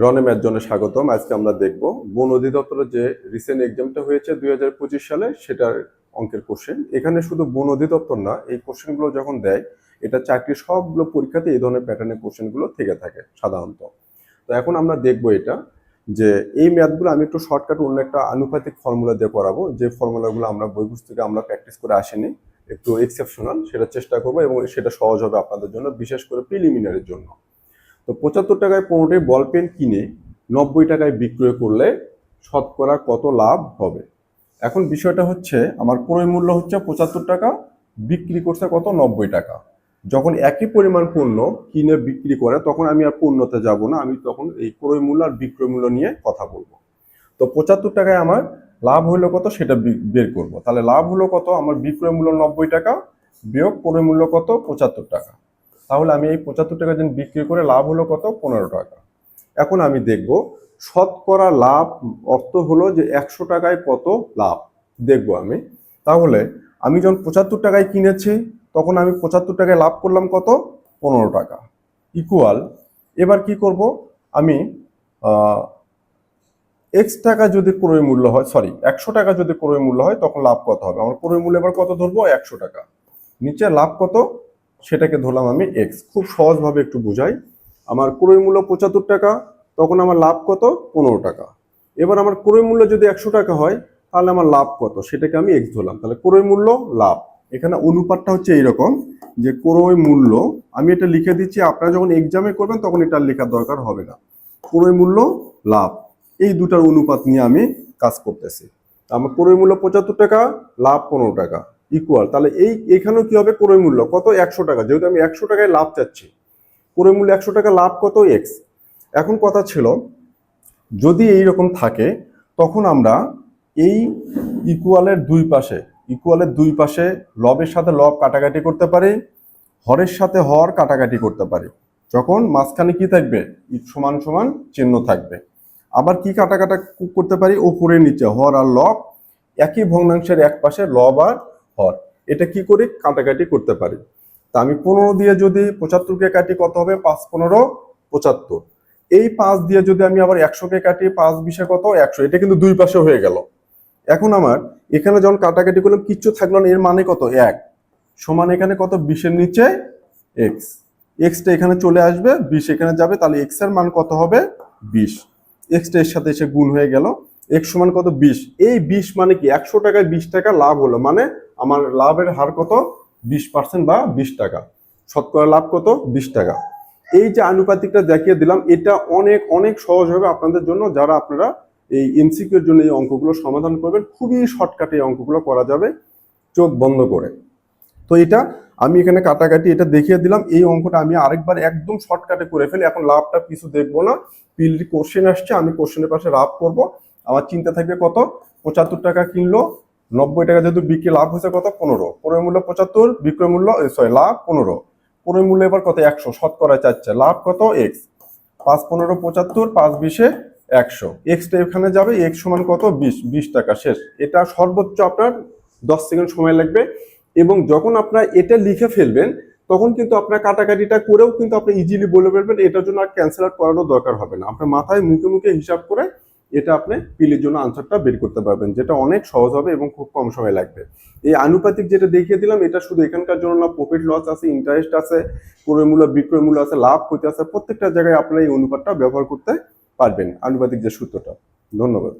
রনে math জন্য স্বাগতম। আজকে আমরা দেখব বন অধিদপ্তরের যে রিসেন্ট এক্সামটা হয়েছে দুই হাজার পঁচিশ সালে, সেটার অঙ্কের কোশ্চেন এখানে শুধু বন অধিদপ্তর না, এই কোশ্চেনগুলো যখন দেয়, এটা চাকরির সবগুলো পরীক্ষাতে এই ধরনের প্যাটার্নের কোশ্চেনগুলো থেকে থাকে, সাধারণত। তো এখন আমরা দেখব এটা, যে এই ম্যাথগুলো আমি একটু শর্টকাট অন্য একটা আনুপাতিক ফর্মুলা দিয়ে করাবো। যে ফর্মুলাগুলো আমরা বই পুস্তকে আমরা প্র্যাকটিস করে আসিনি, একটু এক্সেপশনাল সেটা চেষ্টা করব এবং সেটা সহজ হবে আপনাদের জন্য, বিশেষ করে প্রিলিমিনারির জন্য। তো পঁচাত্তর টাকায় পনেরোটি বল পেন কিনে নব্বই টাকায় বিক্রয় করলে শতকরা কত লাভ হবে? এখন বিষয়টা হচ্ছে, আমার ক্রয় মূল্য হচ্ছে পঁচাত্তর টাকা, বিক্রি করছে কত? নব্বই টাকা। যখন একই পরিমাণ পণ্য কিনে বিক্রি করে, তখন আমি আর পণ্যতে যাব না, আমি তখন এই ক্রয় মূল্য আর বিক্রয় মূল্য নিয়ে কথা বলব। তো পঁচাত্তর টাকায় আমার লাভ হলো কত? সেটা বের করব। তাহলে লাভ হলো কত? আমার বিক্রয় মূল্য নব্বই টাকা, বিয়োগ ক্রয় মূল্য কত? পঁচাত্তর টাকা। তাহলে আমি এই পঁচাত্তর টাকা দিন বিক্রি করে লাভ হলো কত? পনেরো টাকা। এখন আমি দেখব, শতকরা লাভ অর্থ হলো যে একশো টাকায় কত লাভ? দেখব আমি। তাহলে আমি যখন পঁচাত্তর টাকায় কিনেছি, তখন আমি পঁচাত্তর টাকায় লাভ করলাম কত? পনেরো টাকা। ইকুয়াল এবার কি করব? আমি এক্স টাকা যদি ক্রয় মূল্য হয় সরি একশো টাকা যদি ক্রয় মূল্য হয়, তখন লাভ কত হবে? আমার ক্রয় মূল্য এবার কত ধরবো? একশো টাকা। নিচে লাভ কত? সেটাকে ধরলাম আমি এক্স খুব সহজভাবে একটু বুঝাই। আমার ক্রয় মূল্য পঁচাত্তর টাকা, তখন আমার লাভ কত? পনেরো টাকা। এবার আমার ক্রয় মূল্য যদি একশো টাকা হয়, তাহলে আমার লাভ কত? সেটাকে আমি এক্স ধরলাম। তাহলে ক্রয় মূল্য, লাভ। এখানে অনুপাতটা হচ্ছে এইরকম যে ক্রয় মূল্য, আমি এটা লিখে দিচ্ছি, আপনারা যখন এক্সামে করবেন, তখন এটা লেখার দরকার হবে না। ক্রয় মূল্য, লাভ। এই দুটার অনুপাত নিয়ে আমি কাজ করতেছি। আমার ক্রয় মূল্য পঁচাত্তর টাকা, লাভ পনেরো টাকা। ইকুয়াল তাহলে এই, এখানেও কি হবে ক্রয় মূল্য? কত? একশো টাকা। যেহেতু আমি একশো টাকায় লাভ চাচ্ছি, ক্রয় মূল্য একশো টাকা লাভ কত? এক্স এখন কথা ছিল, যদি এই রকম থাকে, তখন আমরা এই ইকুয়ালের দুই পাশে ইকুয়ালের দুই পাশে লবের সাথে লব কাটাকাটি করতে পারি, হরের সাথে হর কাটাকাটি করতে পারি। যখন মাঝখানে কি থাকবে? সমান সমান চিহ্ন থাকবে। আবার কি কাটাকাটা করতে পারি? ওপরে নিচে হর আর লব, একই ভগ্নাংশের এক পাশে লব আর হর। এটা কি করি? কাটাকাটি করতে পারি। তা আমি পনেরো দিয়ে যদি পঁচাত্তরকে কাটি, কত হবে? পাঁচ পনেরো, পঁচাত্তর। এই পাঁচ দিয়ে যদি আমি আবার একশোকে কাটি, পাঁচ বিশে কত? একশো। এটা কিন্তু দুই পাশে হয়ে গেল। এখন আমার এখানে যখন কাটাকাটি করলাম, কিচ্ছু থাকল না। এর মানে কত? এক। সমান এখানে কত? বিশের নিচে এক্স এক্সটা এখানে চলে আসবে, বিশ এখানে যাবে, তাহলে এক্সের মান কত হবে? বিশ। এক্সটা এর সাথে এসে গুণ হয়ে গেল। এক্স সমান কত? বিশ। এই বিশ মানে কি? একশো টাকায় বিশ টাকা লাভ হলো। মানে আমার লাভের হার কত? বিশ পার্সেন্ট বা বিশ টাকা। শতকরা লাভ কত? বিশ টাকা। এই যে আনুপাতিকটা দেখিয়ে দিলাম, এটা অনেক অনেক সহজ হবে আপনাদের জন্য যারা আপনারা এই এমসিকিউর জন্য এই অঙ্কগুলো সমাধান করবেন। খুবই শর্টকাটে এই অঙ্কগুলো করা যাবে চোখ বন্ধ করে। তো এটা আমি এখানে কাটাকাটি এটা দেখিয়ে দিলাম। এই অঙ্কটা আমি আরেকবার একদম শর্টকাটে করে ফেলি। এখন লাভটা কিছু দেখব না। পিলির কোশ্চেন আসছে, আমি কোশ্চেনের পাশে লাভ করব। আমার চিন্তা থাকবে কত? পঁচাত্তর টাকা কিনলো। নব্বই টাকা যেহেতু বিক্রি লাভ হয়েছে কত? পনেরো। পনেরো মূল্য পঁচাত্তর, বিক্রয় মূল্য সরি লাভ পনেরো। ক্রয় মূল্য এবার কত? একশো। শতকরা চাচ্ছে। লাভ কত? এক্স পাঁচ পনেরো পঁচাত্তর, পাঁচ বিশে একশো। এক্সটা এখানে যাবে এক্স সমান কত? বিশ। বিশ টাকা। শেষ। এটা সর্বোচ্চ আপনার দশ সেকেন্ড সময় লাগবে। এবং যখন আপনার এটা লিখে ফেলবেন, তখন কিন্তু আপনার কাটাকাটিটা করেও কিন্তু আপনি ইজিলি বলে ফেলবেন। এটার জন্য আর ক্যান্সেল আউট করানোর দরকার হবে না। আপনার মাথায় মুখে মুখে হিসাব করে এটা আপনি পিলের জন্য আনসারটা বের করতে পারবেন, যেটা অনেক সহজ হবে এবং খুব কম সময় লাগবে। এই আনুপাতিক যেটা দেখিয়ে দিলাম, এটা শুধু এখানকার জন্য না প্রফিট লস আছে ইন্টারেস্ট আছে, ক্রয় মূল্য, বিক্রয় মূল্য আছে, লাভ ক্ষতি আছে, প্রত্যেকটা জায়গায় আপনারা এই অনুপাতটা ব্যবহার করতে পারবেন, আনুপাতিক যে সূত্রটা। ধন্যবাদ।